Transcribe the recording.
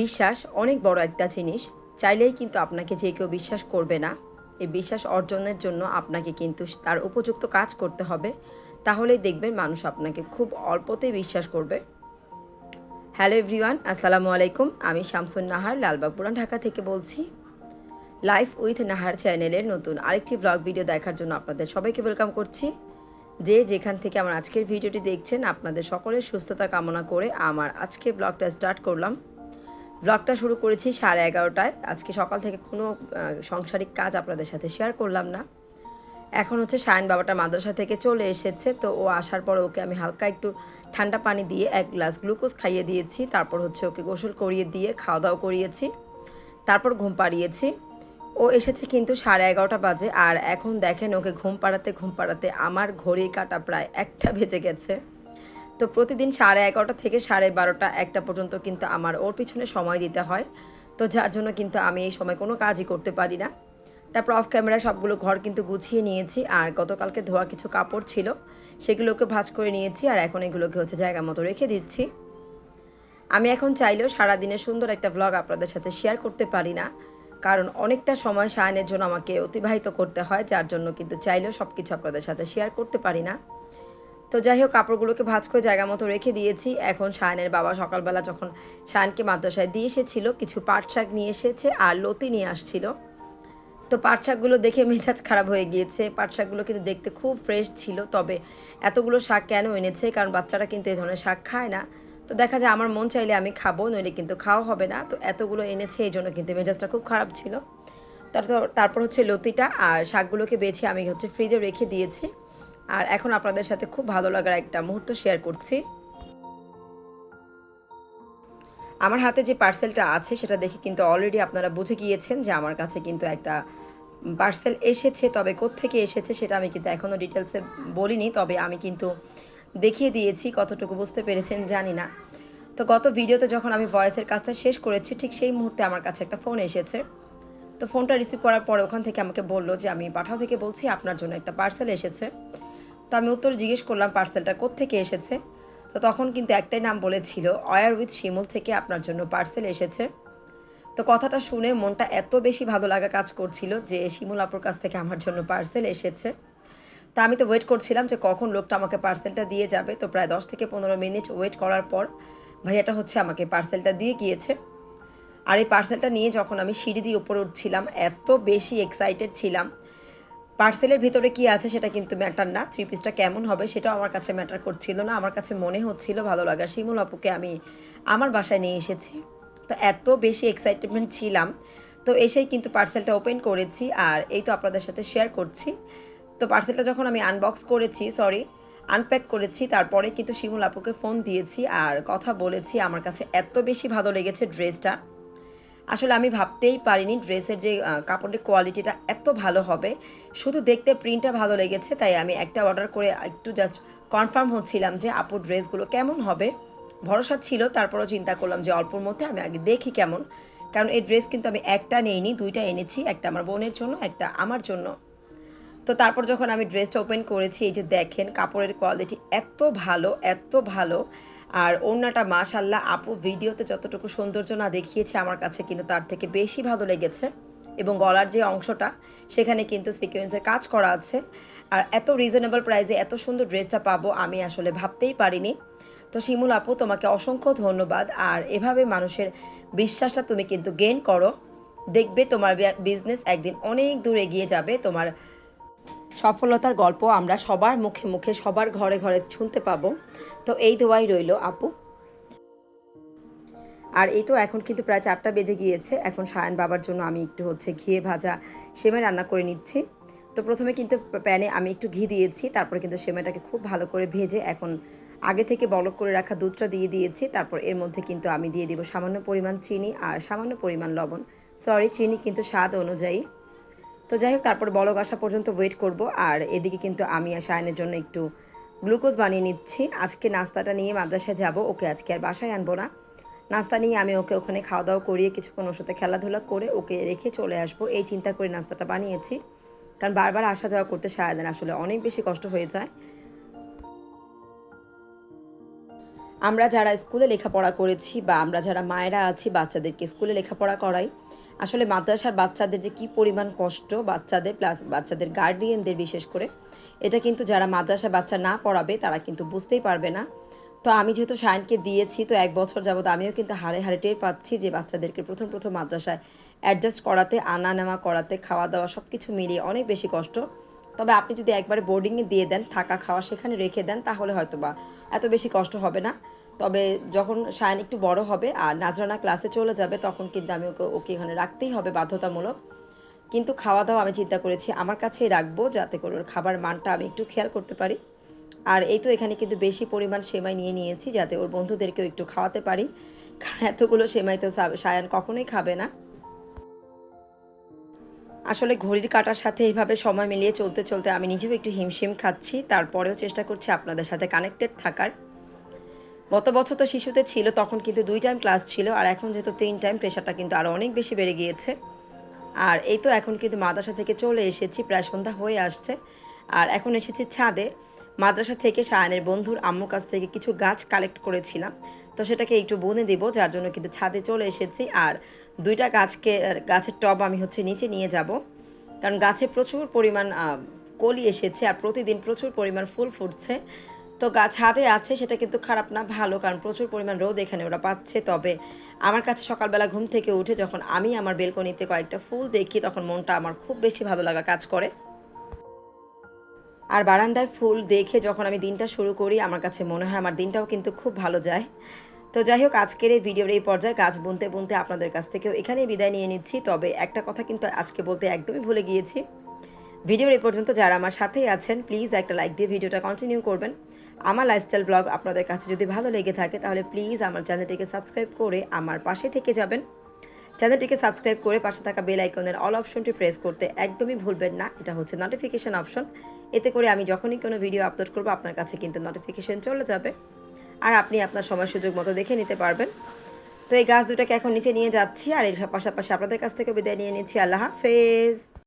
বিশ্বাস অনেক বড় একটা জিনিস। চাইলেই কিন্তু আপনাকে যে কেউ বিশ্বাস করবে না এই বিশ্বাস অর্জনের জন্য আপনাকে কিন্তু তার উপযুক্ত কাজ করতে হবে। তাহলেই দেখবেন মানুষ আপনাকে খুব অল্পতেই বিশ্বাস করবে। হ্যালো এভরিওয়ান, আসসালামু আলাইকুম। আমি শামসুন নাহার লালবাগ পুরান ঢাকা থেকে বলছি। লাইফ উইথ নাহার চ্যানেলের নতুন আরেকটি ব্লগ ভিডিও দেখার জন্য আপনাদের সবাইকে ওয়েলকাম করছি। যে যেখান থেকে আমার আজকের ভিডিওটি দেখছেন, আপনাদের সকলের সুস্থতা কামনা করে আমার আজকে ব্লগটা স্টার্ট করলাম। ব্লগটা শুরু করেছি সাড়ে এগারোটায়। আজকে সকাল থেকে কোনো সংসারিক কাজ আপনাদের সাথে শেয়ার করলাম না। এখন হচ্ছে সায়ন বাবাটা মাদ্রাসা থেকে চলে এসেছে, তো ও আসার পর ওকে আমি হালকা একটু ঠান্ডা পানি দিয়ে এক গ্লাস গ্লুকোজ খাইয়ে দিয়েছি। তারপর হচ্ছে ওকে গোসল করিয়ে দিয়ে খাওয়া দাওয়া করিয়েছি। তারপর ঘুম পাড়িয়েছি। ও এসেছে কিন্তু সাড়ে এগারোটা বাজে, আর এখন দেখেন ওকে ঘুম পাড়াতে ঘুম পাড়াতে আমার ঘড়ির কাটা প্রায় একটা বেজে গেছে। তো প্রতিদিন সাড়ে এগারোটা থেকে সাড়ে বারোটা একটা পর্যন্ত কিন্তু আমার ওর পিছনে সময় দিতে হয়। তো যার জন্য কিন্তু আমি এই সময় কোনো কাজই করতে পারি না। তারপর অফ ক্যামেরায় সবগুলো ঘর কিন্তু গুছিয়ে নিয়েছি আর গতকালকে ধোয়া কিছু কাপড় ছিল, সেগুলোকে ভাঁজ করে নিয়েছি আর এখন এগুলোকে হচ্ছে জায়গা মতো রেখে দিচ্ছি। আমি এখন চাইলেও সারাদিনের সুন্দর একটা ব্লগ আপনাদের সাথে শেয়ার করতে পারি না, কারণ অনেকটা সময় সায়নের জন্য আমাকে অতিবাহিত করতে হয়, যার জন্য কিন্তু চাইলেও সব কিছু আপনাদের সাথে শেয়ার করতে পারি না। তো যাই হোক কাপড়গুলোকে ভাঁজ করে জায়গা মতো রেখে দিয়েছি। এখন সায়নের বাবা সকালবেলা যখন সায়নকে মাদ্রাসায় দিয়ে এসেছিল, কিছু পাট শাক নিয়ে এসেছে আর লতি নিয়ে আসছিল। তো পাট শাকগুলো দেখে মেজাজ খারাপ হয়ে গিয়েছে। পাট শাকগুলো কিন্তু দেখতে খুব ফ্রেশ ছিল, তবে এতগুলো শাক কেন এনেছে? কারণ বাচ্চারা কিন্তু এই ধরনের শাক খায় না। তো দেখা যায়, আমার মন চাইলে আমি খাব, নইলে কিন্তু খাওয়া হবে না। তো এতগুলো এনেছে, এই জন্য কিন্তু মেজাজটা খুব খারাপ ছিল। তারপর তারপর হচ্ছে লতিটা আর শাকগুলোকে বেছে আমি হচ্ছে ফ্রিজে রেখে দিয়েছি। আর এখন আপনাদের সাথে খুব ভালো লাগার একটা মুহূর্ত শেয়ার করছি। আমার হাতে যে পার্সেলটা আছে, সেটা দেখে কিন্তু অলরেডি আপনারা বুঝে গিয়েছেন যে আমার কাছে কিন্তু একটা পার্সেল এসেছে, তবে কোত্থেকে এসেছে সেটা আমি কিন্তু এখনও ডিটেলসে বলিনি, তবে আমি কিন্তু দেখিয়ে দিয়েছি, কতটুকু বুঝতে পেরেছেন জানি না। তো গত ভিডিওতে যখন আমি ভয়েসের কাজটা শেষ করেছি, ঠিক সেই মুহূর্তে আমার কাছে একটা ফোন এসেছে। তো ফোনটা রিসিভ করার পরে ওখান থেকে আমাকে বলল যে, আমি পাঠাও থেকে বলছি, আপনার জন্য একটা পার্সেল এসেছে। তো আমি উত্তর জিজ্ঞেস করলাম পার্সেলটা কোত্থেকে এসেছে? তো তখন কিন্তু একটাই নাম বলেছিল অয়ার উইথ শিমুল থেকে আপনার জন্য পার্সেল এসেছে। তো কথাটা শুনে মনটা এত বেশি ভালো লাগা কাজ করছিল যে শিমুল আপুর কাছ থেকে আমার জন্য পার্সেল এসেছে। তা আমি তো ওয়েট করছিলাম যে কখন লোকটা আমাকে পার্সেলটা দিয়ে যাবে। তো প্রায় দশ থেকে পনেরো মিনিট ওয়েট করার পর ভাইয়াটা হচ্ছে আমাকে পার্সেলটা দিয়ে গিয়েছে। আর এই পার্সেলটা নিয়ে যখন আমি সিঁড়ি দিয়ে উপরে উঠছিলাম, এত বেশি এক্সাইটেড ছিলাম পার্সেলের ভিতরে কি আছে সেটা কিন্তু ম্যাটার না। থ্রি পিসটা কেমন হবে সেটাও আমার কাছে ম্যাটার করছিল না। আমার কাছে মনে হচ্ছিল ভালো লাগা। শিমুল আপুকে আমি আমার বাসায় নিয়ে এসেছি। তো এত বেশি এক্সাইটমেন্ট ছিলাম। তো এসেই কিন্তু পার্সেলটা ওপেন করেছি আর এই তো আপনাদের সাথে শেয়ার করছি। তো পার্সেলটা যখন আমি আনবক্স করেছি সরি আনপ্যাক করেছি, তারপরে কিন্তু শিমুল আপুকে ফোন দিয়েছি আর কথা বলেছি। আমার কাছে এত বেশি ভালো লেগেছে ড্রেসটা আসলে আমি ভাবতেই পারিনি ড্রেসের যে কাপড়ের কোয়ালিটিটা এত ভালো হবে। শুধু দেখতে প্রিন্টটা ভালো লেগেছে, তাই আমি একটা অর্ডার করে একটু জাস্ট কনফার্ম হচ্ছিলাম যে আপুর ড্রেসগুলো কেমন হবে? ভরসা ছিল, তারপরও চিন্তা করলাম যে, অল্পর মধ্যে আমি আগে দেখি কেমন। কারণ এই ড্রেস কিন্তু আমি একটা নিইনি, দুইটা এনেছি, একটা আমার বোনের জন্য, একটা আমার জন্য। তো তারপর যখন আমি ড্রেসটা ওপেন করেছি, এই যে দেখেন, কাপড়ের কোয়ালিটি এত ভালো এত ভালো। আর ওড়নাটা মাশাল্লাহ আপু ভিডিওতে যতটুকু সৌন্দর্য না দেখিয়েছে আমার কাছে কিন্তু তার থেকে বেশি ভালো লেগেছে। এবং গলার যে অংশটা, সেখানে কিন্তু সিকোয়েন্সের কাজ করা আছে। আর এত রিজনেবল প্রাইসে এত সুন্দর ড্রেসটা পাবো আমি আসলে ভাবতেই পারিনি। তো শিমুল আপু, তোমাকে অসংখ্য ধন্যবাদ। আর এভাবে মানুষের বিশ্বাসটা তুমি কিন্তু গেইন করো। দেখবে তোমার বিজনেস একদিন অনেক দূর এগিয়ে যাবে। তোমার সফলতার গল্প আমরা সবার মুখে মুখে, সবার ঘরে ঘরে শুনতে পাবো। তো এই দোয়াই রইল আপু। আর এই তো এখন কিন্তু প্রায় চারটা বেজে গিয়েছে। এখন সায়ন বাবার জন্য আমি একটু হচ্ছে ঘিয়ে ভাজা সেমাই রান্না করে নিচ্ছি। তো প্রথমে কিন্তু প্যানে আমি একটু ঘি দিয়েছি, তারপরে কিন্তু সেমাইটাকে খুব ভালো করে ভেজে এখন আগে থেকে বলক করে রাখা দুধটা দিয়ে দিয়েছি। তারপর এর মধ্যে কিন্তু আমি দিয়ে দিব সামান্য পরিমাণ চিনি আর সামান্য পরিমাণ লবণ। সরি চিনি কিন্তু স্বাদ অনুযায়ী। তো যাই হোক, তারপর বলক আসা পর্যন্ত ওয়েট করব। আর এদিকে কিন্তু আমি আর সায়নের জন্য একটু গ্লুকোজ বানিয়ে নিচ্ছি। আজকে নাস্তাটা নিয়ে মাদ্রাসায় যাব, ওকে আজকে আর বাসায় আনব না। নাস্তা নিয়ে আমি ওকে ওখানে খাওয়া দাওয়া করিয়ে কিছুক্ষণ ওর সাথে খেলাধুলা করে ওকে রেখে চলে আসব। এই চিন্তা করে নাস্তাটা বানিয়েছি। কারণ বারবার আসা যাওয়া করতে সারাদিন আসলে অনেক বেশি কষ্ট হয়ে যায়। আমরা যারা স্কুলে লেখাপড়া করেছি বা আমরা যারা মায়েরা আছি, বাচ্চাদেরকে স্কুলে লেখাপড়া করাই আসলে মাদ্রাসার বাচ্চাদের যে কি পরিমাণ কষ্ট, বাচ্চাদের প্লাস বাচ্চাদের গার্ডিয়ানদের বিশেষ করে, এটা কিন্তু যারা মাদ্রাসা বাচ্চা না পড়াবে, তারা কিন্তু বুঝতেই পারবে না। তো আমি যেহেতু সায়নকে দিয়েছি, তো এক বছর যাবত আমিও কিন্তু হাড়ে হাড়ে টের পাচ্ছি যে বাচ্চাদেরকে প্রথম প্রথম মাদ্রাসায় অ্যাডজাস্ট করাতে আনা নেওয়া করাতে খাওয়া দাওয়া সব কিছু মিলিয়ে অনেক বেশি কষ্ট। তবে আপনি যদি একবারে বোর্ডিংয়ে দিয়ে দেন, থাকা খাওয়া সেখানে রেখে দেন, তাহলে হয়তো বা এত বেশি কষ্ট হবে না। তবে যখন সায়ন একটু বড় হবে আর নাজরানা ক্লাসে চলে যাবে, তখন কিন্তু আমি ওকে ওকে এখানে রাখতেই হবে বাধ্যতামূলক। কিন্তু খাওয়া দাওয়া আমি চিন্তা করেছি, আমার কাছেই রাখব যাতে করে ওর খাবার মানটা আমি একটু খেয়াল করতে পারি। আর এই তো এখানে কিন্তু বেশি পরিমাণ সেমাই নিয়ে নিয়েছি যাতে ওর বন্ধুদেরকেও একটু খাওয়াতে পারি। কারণ এতগুলো সেমাই তো সায়ান কখনোই খাবে না। আসলে ঘড়ির কাটার সাথে এইভাবে সময় মিলিয়ে চলতে চলতে আমি নিজেও একটু হিমশিম খাচ্ছি। তারপরেও চেষ্টা করছি আপনাদের সাথে কানেক্টেড থাকার। গত বছর তো শিশুতে ছিল, তখন কিন্তু দুই টাইম ক্লাস ছিল আর এখন যেহেতু তিন টাইম প্রেশারটা কিন্তু আরও অনেক বেশি বেড়ে গিয়েছে। আর এই তো এখন কিন্তু মাদ্রাসা থেকে চলে এসেছি, প্রায় সন্ধ্যা হয়ে আসছে। আর এখন এসেছি ছাদে। মাদ্রাসা থেকে সায়নের বন্ধুর আম্মু কাছ থেকে কিছু গাছ কালেক্ট করেছিলাম। তো সেটাকে একটু বনে দেবো, যার জন্য কিন্তু ছাদে চলে এসেছি। আর দুইটা গাছকে গাছের টব আমি হচ্ছে নিচে নিয়ে যাব। কারণ গাছে প্রচুর পরিমাণ কলি এসেছে আর প্রতিদিন প্রচুর পরিমাণ ফুল ফুটছে। তো গাছ হাতে আছে, সেটা কিন্তু খারাপ না, ভালো, কারণ প্রচুর পরিমাণ রোদ এখানে ওরা পাচ্ছে। তবে আমার কাছে সকালবেলা ঘুম থেকে উঠে যখন আমি আমার বেলকনিতে কয়েকটা ফুল দেখি, তখন মনটা আমার খুব বেশি ভালো লাগা কাজ করে। আর বারান্দায় ফুল দেখে যখন আমি দিনটা শুরু করি, আমার কাছে মনে হয় আমার দিনটাও কিন্তু খুব ভালো যায়। তো যাই হোক আজকের এই ভিডিওর এই পর্যায়ে গাছ বুনতে বুনতে আপনাদের কাছ থেকেও এখানেই বিদায় নিয়ে নিচ্ছি। তবে একটা কথা কিন্তু আজকে বলতে একদমই ভুলে গিয়েছি। ভিডিওর এই পর্যন্ত যারা আমার সাথেই আছেন প্লিজ একটা লাইক দিয়ে ভিডিওটা কন্টিনিউ করবেন। আমার লাইফস্টাইল ব্লগ আপনাদের কাছে যদি ভালো লেগে থাকে, তাহলে প্লিজ আমার চ্যানেলটিকে সাবস্ক্রাইব করে আমার পাশে থেকে যাবেন। চ্যানেলটিকে সাবস্ক্রাইব করে পাশে থাকা বেল আইকনের অল অপশনটি প্রেস করতে একদমই ভুলবেন না। এটা হচ্ছে নোটিফিকেশন অপশন এতে করে আমি যখনই কোনো ভিডিও আপলোড করব, আপনার কাছে কিন্তু নোটিফিকেশন চলে যাবে। আর আপনি আপনার সময় সুযোগ মতো দেখে নিতে পারবেন। তো এই গাছ দুটাকে এখন নিচে নিয়ে যাচ্ছি আর এর পাশাপাশি আপনাদের কাছ থেকে বিদায় নিয়ে নিচ্ছি। আল্লাহ হাফেজ।